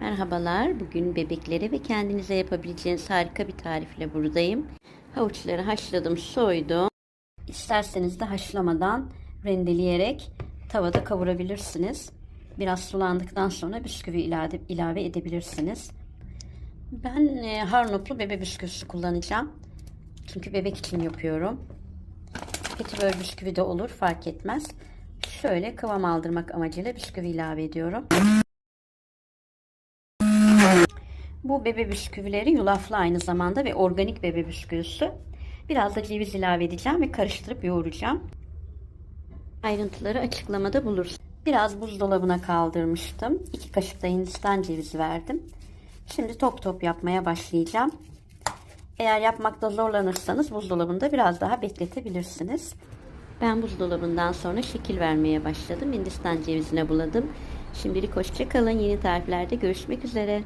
Merhabalar. Bugün bebeklere ve kendinize yapabileceğiniz harika bir tarifle buradayım. Havuçları haşladım, soydum. İsterseniz de haşlamadan rendeleyerek tavada kavurabilirsiniz. Biraz sulandıktan sonra bisküvi ilave, ilave edebilirsiniz. Ben e, harnoplu bebe bisküvisi kullanacağım. Çünkü bebek için yapıyorum. Petibör bisküvi de olur fark etmez. Şöyle kıvam aldırmak amacıyla bisküvi ilave ediyorum. Bu bebe bisküvileri yulaflı aynı zamanda ve organik bebe bisküvisi. Biraz da ceviz ilave edeceğim ve karıştırıp yoğuracağım. Ayrıntıları açıklamada bulursunuz. Biraz buzdolabına kaldırmıştım. 2 kaşık da hindistan cevizi verdim. Şimdi top top yapmaya başlayacağım. Eğer yapmakta zorlanırsanız buzdolabında biraz daha bekletebilirsiniz. Ben buzdolabından sonra şekil vermeye başladım. Hindistan cevizine buladım. Şimdilik hoşça kalın. Yeni tariflerde görüşmek üzere.